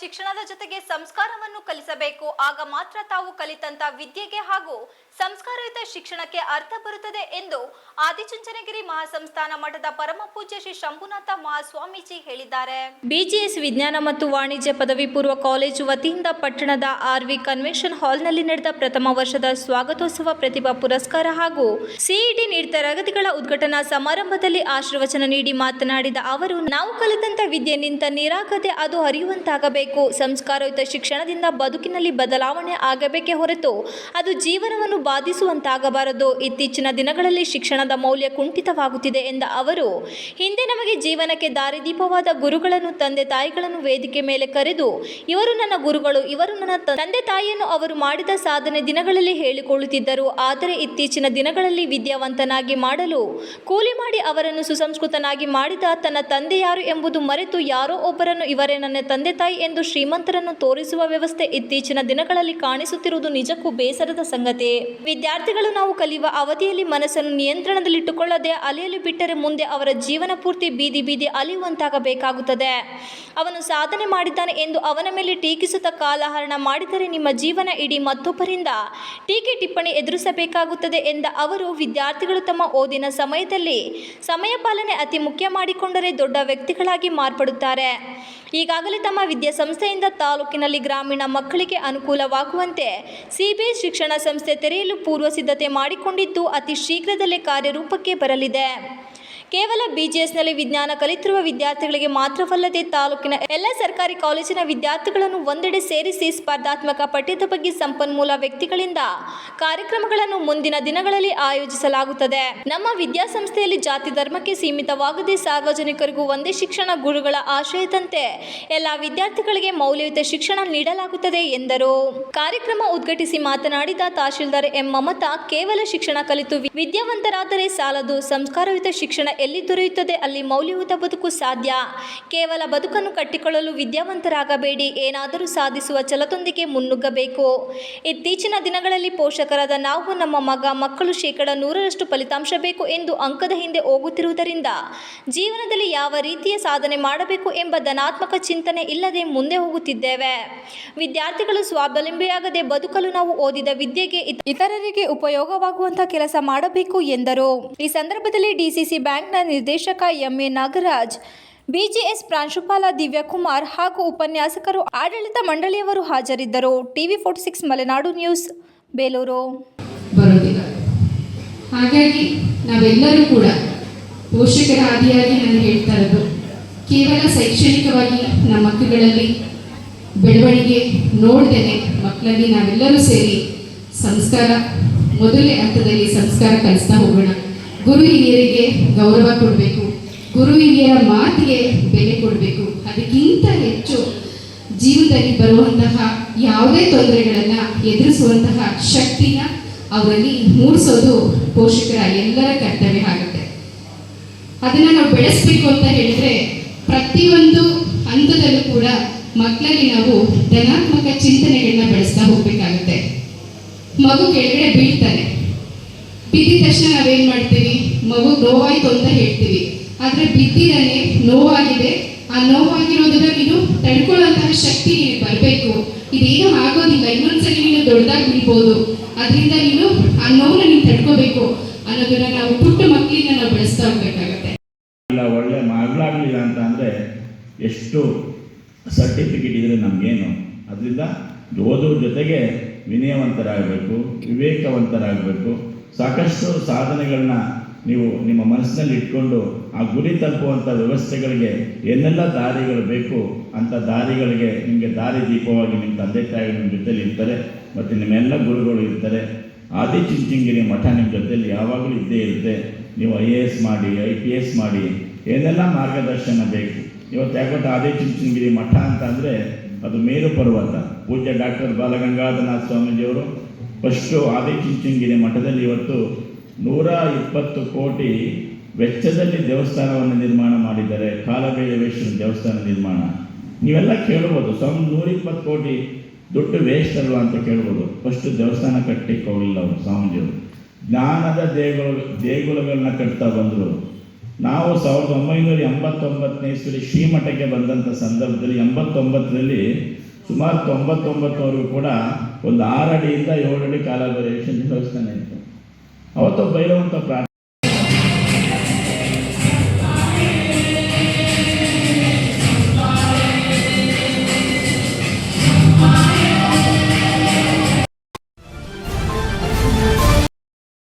ಶಿಕ್ಷಣದ ಜೊತೆಗೆ ಸಂಸ್ಕಾರವನ್ನು ಕಲಿಸಬೇಕು. ಆಗ ಮಾತ್ರ ತಾವು ಕಲಿತಂತ ವಿದ್ಯೆಗೆ ಹಾಗೂ ಸಂಸ್ಕಾರಯುತ ಶಿಕ್ಷಣಕ್ಕೆ ಅರ್ಥ ಬರುತ್ತದೆ ಎಂದು ಆದಿಚುಂಚನಗಿರಿ ಮಹಾಸಂಸ್ಥಾನ ಮಠದ ಪರಮ ಪೂಜ್ಯ ಶ್ರೀ ಶಂಭುನಾಥ ಮಹಾಸ್ವಾಮೀಜಿ ಹೇಳಿದ್ದಾರೆ. ಬಿಜಿಎಸ್ ವಿಜ್ಞಾನ ಮತ್ತು ವಾಣಿಜ್ಯ ಪದವಿ ಪೂರ್ವ ಕಾಲೇಜು ವತಿಯಿಂದ ಪಟ್ಟಣದ ಆರ್ವಿ ಕನ್ವೆನ್ಷನ್ ಹಾಲ್ನಲ್ಲಿ ನಡೆದ ಪ್ರಥಮ ವರ್ಷದ ಸ್ವಾಗತೋತ್ಸವ ಪ್ರತಿಭಾ ಪುರಸ್ಕಾರ ಹಾಗೂ ಸಿಇಟಿ ನೀಡಿದ ತರಗತಿಗಳ ಉದ್ಘಾಟನಾ ಸಮಾರಂಭದಲ್ಲಿ ಆಶೀರ್ವಚನ ನೀಡಿ ಮಾತನಾಡಿದ ಅವರು, ನಾವು ಕಲಿತಂತ ವಿದ್ಯೆ ನಿಂತ ನಿರಾಗತೆ ಅದು ಹರಿಯುವಂತಾಗಬೇಕು ಸಂಸ್ಕಾರಯುತ ಶಿಕ್ಷಣದಿಂದ ಬದುಕಿನಲ್ಲಿ ಬದಲಾವಣೆ ಆಗಬೇಕೇ ಹೊರತು ಅದು ಜೀವನವನ್ನು ಬಾಧಿಸುವಂತಾಗಬಾರದು. ಇತ್ತೀಚಿನ ದಿನಗಳಲ್ಲಿ ಶಿಕ್ಷಣದ ಮೌಲ್ಯ ಕುಂಠಿತವಾಗುತ್ತಿದೆ ಎಂದ ಅವರು, ಹಿಂದೆ ನಮಗೆ ಜೀವನಕ್ಕೆ ದಾರಿದೀಪವಾದ ಗುರುಗಳನ್ನು, ತಂದೆ ತಾಯಿಗಳನ್ನು ವೇದಿಕೆ ಮೇಲೆ ಕರೆದು, ಇವರು ನನ್ನ ಗುರುಗಳು, ಇವರು ನನ್ನ ತಂದೆ ತಾಯಿಯನ್ನು ಅವರು ಮಾಡಿದ ಸಾಧನೆ ದಿನಗಳಲ್ಲಿ ಹೇಳಿಕೊಳ್ಳುತ್ತಿದ್ದರು. ಆದರೆ ಇತ್ತೀಚಿನ ದಿನಗಳಲ್ಲಿ ವಿದ್ಯಾವಂತನಾಗಿ ಮಾಡಲು, ಕೂಲಿ ಮಾಡಿ ಅವರನ್ನು ಸುಸಂಸ್ಕೃತನಾಗಿ ಮಾಡಿದ ತನ್ನ ತಂದೆ ಯಾರು ಎಂಬುದು ಮರೆತು ಯಾರೋ ಒಬ್ಬರನ್ನು ಇವರೇ ನನ್ನ ತಂದೆ ತಾಯಿ ಎಂದು ಶ್ರೀಮಂತರನ್ನು ತೋರಿಸುವ ವ್ಯವಸ್ಥೆ ಇತ್ತೀಚಿನ ದಿನಗಳಲ್ಲಿ ಕಾಣಿಸುತ್ತಿರುವುದು ನಿಜಕ್ಕೂ ಬೇಸರದ ಸಂಗತಿ. ವಿದ್ಯಾರ್ಥಿಗಳು ನಾವು ಕಲಿಯುವ ಅವಧಿಯಲ್ಲಿ ಮನಸ್ಸನ್ನು ನಿಯಂತ್ರಣದಲ್ಲಿಟ್ಟುಕೊಳ್ಳದೆ ಅಲೆಯಲು ಬಿಟ್ಟರೆ ಮುಂದೆ ಅವರ ಜೀವನ ಪೂರ್ತಿ ಬೀದಿ ಬೀದಿ ಅಲಿಯುವಂತಾಗಬೇಕಾಗುತ್ತದೆ. ಅವನು ಸಾಧನೆ ಮಾಡಿದ್ದಾನೆ ಎಂದು ಅವನ ಮೇಲೆ ಟೀಕಿಸುತ್ತಾ ಕಾಲಹರಣ ಮಾಡಿದರೆ ನಿಮ್ಮ ಜೀವನ ಇಡೀ ಮತ್ತೊಬ್ಬರಿಂದ ಟೀಕೆ ಟಿಪ್ಪಣಿ ಎದುರಿಸಬೇಕಾಗುತ್ತದೆ ಎಂದ ಅವರು, ವಿದ್ಯಾರ್ಥಿಗಳು ತಮ್ಮ ಓದಿನ ಸಮಯದಲ್ಲಿ ಸಮಯ ಪಾಲನೆ ಅತಿ ಮುಖ್ಯ ಮಾಡಿಕೊಂಡರೆ ದೊಡ್ಡ ವ್ಯಕ್ತಿಗಳಾಗಿ ಮಾರ್ಪಡುತ್ತಾರೆ. ಈಗಾಗಲೇ ತಮ್ಮ ವಿದ್ಯಾಸಂಸ್ಥೆಯಿಂದ ತಾಲೂಕಿನಲ್ಲಿ ಗ್ರಾಮೀಣ ಮಕ್ಕಳಿಗೆ ಅನುಕೂಲವಾಗುವಂತೆ ಸಿಬಿಎಸ್ ಶಿಕ್ಷಣ ಸಂಸ್ಥೆ ತೆರೆಯಲು ಪೂರ್ವ ಸಿದ್ಧತೆ ಮಾಡಿಕೊಂಡಿದ್ದು ಅತಿ ಶೀಘ್ರದಲ್ಲೇ ಕಾರ್ಯರೂಪಕ್ಕೆ ಬರಲಿದೆ. ಕೇವಲ ಬಿಜಿಎಸ್ನಲ್ಲಿ ವಿಜ್ಞಾನ ಕಲಿತಿರುವ ವಿದ್ಯಾರ್ಥಿಗಳಿಗೆ ಮಾತ್ರವಲ್ಲದೆ ತಾಲೂಕಿನ ಎಲ್ಲ ಸರ್ಕಾರಿ ಕಾಲೇಜಿನ ವಿದ್ಯಾರ್ಥಿಗಳನ್ನು ಒಂದೆಡೆ ಸೇರಿಸಿ ಸ್ಪರ್ಧಾತ್ಮಕ ಪಠ್ಯದ ಬಗ್ಗೆ ಸಂಪನ್ಮೂಲ ವ್ಯಕ್ತಿಗಳಿಂದ ಕಾರ್ಯಕ್ರಮಗಳನ್ನು ಮುಂದಿನ ದಿನಗಳಲ್ಲಿ ಆಯೋಜಿಸಲಾಗುತ್ತದೆ. ನಮ್ಮ ವಿದ್ಯಾಸಂಸ್ಥೆಯಲ್ಲಿ ಜಾತಿ ಧರ್ಮಕ್ಕೆ ಸೀಮಿತವಾಗದೆ ಸಾರ್ವಜನಿಕರಿಗೂ ಒಂದೇ ಶಿಕ್ಷಣ ಗುರುಗಳ ಆಶಯದಂತೆ ಎಲ್ಲ ವಿದ್ಯಾರ್ಥಿಗಳಿಗೆ ಮೌಲ್ಯಯುತ ಶಿಕ್ಷಣ ನೀಡಲಾಗುತ್ತದೆ ಎಂದರು. ಕಾರ್ಯಕ್ರಮ ಉದ್ಘಾಟಿಸಿ ಮಾತನಾಡಿದ ತಹಶೀಲ್ದಾರ್ ಎಂ ಮಮತಾ, ಕೇವಲ ಶಿಕ್ಷಣ ಕಲಿತು ವಿದ್ಯಾವಂತರಾದರೆ ಸಾಲದು ಸಂಸ್ಕಾರಯುತ ಶಿಕ್ಷಣ ಎಲ್ಲಿ ದೊರೆಯುತ್ತದೆ? ಅಲ್ಲಿ ಮೌಲ್ಯಯುತ ಬದುಕು ಸಾಧ್ಯ? ಕೇವಲ ಬದುಕನ್ನು ಕಟ್ಟಿಕೊಳ್ಳಲು ವಿದ್ಯಾವಂತರಾಗಬೇಡಿ. ಏನಾದರೂ ಸಾಧಿಸುವ ಛಲದೊಂದಿಗೆ ಮುನ್ನುಗ್ಗಬೇಕು. ಇತ್ತೀಚಿನ ದಿನಗಳಲ್ಲಿ ಪೋಷಕರಾದ ನಾವು, ನಮ್ಮ ಮಗ, ಮಕ್ಕಳು ಶೇಕಡ ನೂರರಷ್ಟು ಫಲಿತಾಂಶ ಬೇಕು ಎಂದು ಅಂಕದ ಹಿಂದೆ ಹೋಗುತ್ತಿರುವುದರಿಂದ ಜೀವನದಲ್ಲಿ ಯಾವ ರೀತಿಯ ಸಾಧನೆ ಮಾಡಬೇಕು ಎಂಬ ಧನಾತ್ಮಕ ಚಿಂತನೆ ಇಲ್ಲದೆ ಮುಂದೆ ಹೋಗುತ್ತಿದ್ದೇವೆ. ವಿದ್ಯಾರ್ಥಿಗಳು ಸ್ವಾವಲಂಬಿಯಾಗದೆ ಬದುಕಲು ನಾವು ಓದಿದ ವಿದ್ಯೆಗೆ ಇತರರಿಗೆ ಉಪಯೋಗವಾಗುವಂತಹ ಕೆಲಸ ಮಾಡಬೇಕು ಎಂದರು. ಈ ಸಂದರ್ಭದಲ್ಲಿ ಡಿಸಿಸಿ ಬ್ಯಾಂಕ್ನ ನಿರ್ದೇಶಕ ಎ ನಾಗರಾಜ್, ಬಿಜಿಎಸ್ ಪ್ರಾಂಶುಪಾಲ ದಿವ್ಯಕುಮಾರ್ ಹಾಗೂ ಉಪನ್ಯಾಸಕರು ಆಡಳಿತ ಮಂಡಳಿಯವರು ಹಾಜರಿದ್ದರು. TV forty six Malenadu news, Belur. ಹಾಗಾಗಿ ನಾವೆಲ್ಲರೂ ಕೂಡ ಪೋಷಕರ ಆದಿಯಾಗಿ ನಾನು ಹೇಳ್ತಾ ಇರೋದು, ಕೇವಲ ಶೈಕ್ಷಣಿಕವಾಗಿ ನಮ್ಮ ಮಕ್ಕಳಲ್ಲಿ ಬೆಳವಣಿಗೆ ನೋಡ್ದೇನೆ ಮಕ್ಕಳಲ್ಲಿ ನಾವೆಲ್ಲರೂ ಸೇರಿ ಸಂಸ್ಕಾರ, ಮೊದಲನೇ ಹಂತದಲ್ಲಿ ಸಂಸ್ಕಾರ ಕಲಿಸ್ತಾ ಹೋಗೋಣ. ಗುರು ಹಿರಿಯರಿಗೆ ಗೌರವ ಕೊಡಬೇಕು. ಗುರು ಹಿರಿಯರ ಮಾತಿಗೆ ಬೆಲೆ ಕೊಡಬೇಕು. ಅದಕ್ಕಿಂತ ಹೆಚ್ಚು ಜೀವನದಲ್ಲಿ ಬರುವಂತಹ ಯಾವುದೇ ತೊಂದರೆಗಳನ್ನು ಎದುರಿಸುವಂತಹ ಶಕ್ತಿನ ಅವರಲ್ಲಿ ಮೂಡಿಸೋದು ಪೋಷಕರ ಎಲ್ಲರ ಕರ್ತವ್ಯ ಆಗುತ್ತೆ. ಅದನ್ನ ನಾವು ಬೆಳೆಸ್ಬೇಕು ಅಂತ ಹೇಳಿದ್ರೆ ಪ್ರತಿಯೊಂದು ಹಂತದಲ್ಲೂ ಕೂಡ ಮಕ್ಕಳಲ್ಲಿ ನಾವು ಧನಾತ್ಮಕ ಚಿಂತನೆಗಳನ್ನ ಬೆಳೆಸ್ತಾ ಹೋಗ್ಬೇಕಾಗುತ್ತೆ. ಮಗು ಕೆಳಗಡೆ ಬೀಳ್ತಾನೆ. ಬಿದ್ದಿದ ತಕ್ಷಣ ನಾವೇನ್ ಮಾಡ್ತೀವಿ? ಮಗು ನೋವಾಯ್ತು ಅಂತ ಹೇಳ್ತೀವಿ. ಆದ್ರೆ ಬಿದ್ದಿದ್ದಾನೆ ನೋವಾಗಿದೆ. ಆ ನೋವಾಗಿರೋದನ್ನ ನೀನು ತಡ್ಕೊಳ್ಳೋಂತಹ ಶಕ್ತಿ ನಿನಗೆ ಬರಬೇಕು. ಇದೇನು ಆಗೋದಿಲ್ಲ. ಇನ್ನೊಂದ್ಸಲ ನೀನು ದೊಡ್ಡದಾಗಿ ಬಿಡ್ಬೋದು. ಅದರಿಂದ ನೀನು ಆ ನೋವನ್ನ ನೀನು ತಡ್ಕೋಬೇಕು. ಅನ್ನೋದನ್ನ ನಾವು ಪುಟ್ಟ ಮಕ್ಕಳಿಂದ ನಾವು ಬೆಳೆಸ್ತಾ ಹೋಗ್ಬೇಕಾಗತ್ತೆ. ಒಳ್ಳೆ ಮಗಳಾಗಲಿಲ್ಲ ಅಂತ ಅಂದರೆ ಎಷ್ಟು ಸರ್ಟಿಫಿಕೇಟ್ ಇದ್ರೆ ನಮ್ಗೇನು? ಅದರಿಂದ ಓದೋದ್ರ ಜೊತೆಗೆ ವಿನಯವಂತರಾಗಬೇಕು, ವಿವೇಕವಂತರಾಗಬೇಕು. ಸಾಕಷ್ಟು ಸಾಧನೆಗಳನ್ನ ನೀವು ನಿಮ್ಮ ಮನಸ್ಸಿನಲ್ಲಿ ಇಟ್ಕೊಂಡು ಆ ಗುರಿ ತಲುಪುವಂಥ ವ್ಯವಸ್ಥೆಗಳಿಗೆ ಏನೆಲ್ಲ ದಾರಿಗಳು ಬೇಕು ಅಂಥ ದಾರಿಗಳಿಗೆ ನಿಮಗೆ ದಾರಿ ದೀಪವಾಗಿ ನಿಮ್ಮ ತಂದೆ ತಾಯಿ ನಿಮ್ಮ ಜೊತೆಲಿ ಇರ್ತಾರೆ, ಮತ್ತು ನಿಮ್ಮೆಲ್ಲ ಗುರುಗಳು ಇರ್ತಾರೆ. ಆದಿಚುಂಚನಗಿರಿ ಮಠ ನಿಮ್ಮ ಜೊತೆಲಿ ಯಾವಾಗಲೂ ಇದ್ದೇ ಇರುತ್ತೆ. ನೀವು ಐ ಎ ಎಸ್ ಮಾಡಿ, ಐ ಪಿ ಎಸ್ ಮಾಡಿ, ಏನೆಲ್ಲ ಮಾರ್ಗದರ್ಶನ ಬೇಕು. ಇವತ್ತು ಯಾಕೊಟ್ಟು ಚಿಂಚಿಂಗಿರಿ ಮಠ ಅಂತ ಅಂದರೆ ಅದು ಮೇರು ಪರ್ವತ. ಪೂಜ್ಯ ಡಾಕ್ಟರ್ ಬಾಲಗಂಗಾಧರನಾಥ ಸ್ವಾಮೀಜಿಯವರು ಫಸ್ಟು ಆದಿಚುಂಚನಗಿರಿ ಮಠದಲ್ಲಿ ಇವತ್ತು ನೂರ ಇಪ್ಪತ್ತು ಕೋಟಿ ವೆಚ್ಚದಲ್ಲಿ ದೇವಸ್ಥಾನವನ್ನು ನಿರ್ಮಾಣ ಮಾಡಿದ್ದಾರೆ. ಕಾಲಭೈರವೇಶ್ವರ ದೇವಸ್ಥಾನ ನಿರ್ಮಾಣ. ನೀವೆಲ್ಲ ಕೇಳ್ಬೋದು, ಸ್ವಾಮಿ ನೂರಿಪ್ಪತ್ತು ಕೋಟಿ ದುಡ್ಡು ವೇಸ್ಟ್ ಅಲ್ವಾ ಅಂತ ಕೇಳ್ಬೋದು. ಫಸ್ಟ್ ದೇವಸ್ಥಾನ ಕಟ್ಟಿಕ್ಕೆ ಹೋಗಲಿಲ್ಲ ಅವರು ಸ್ವಾಮೀಜಿಯವರು. ಜ್ಞಾನದ ದೇಗುಲ, ದೇಗುಲಗಳನ್ನ ಕಟ್ತಾ ಬಂದರು. ನಾವು ಸಾವಿರದ ಒಂಬೈನೂರ ಎಂಬತ್ತೊಂಬತ್ತನೇ ಇಸ್ವಿಲಿ ಶ್ರೀಮಠಕ್ಕೆ ಬಂದಂಥ ಸಂದರ್ಭದಲ್ಲಿ ಎಂಬತ್ತೊಂಬತ್ತರಲ್ಲಿ ಸುಮಾರು ತೊಂಬತ್ತೊಂಬತ್ತವರೆಗೂ ಕೂಡ ಒಂದು ಆರು ಅಡಿಯಿಂದ ಏಳು ಅಡಿ ಕಾಲ ದೇವಸ್ಥಾನ ಇತ್ತು ಅವತ್ತು ಭೈರವಂತ ಪ್ರಾರ್ಥನೆ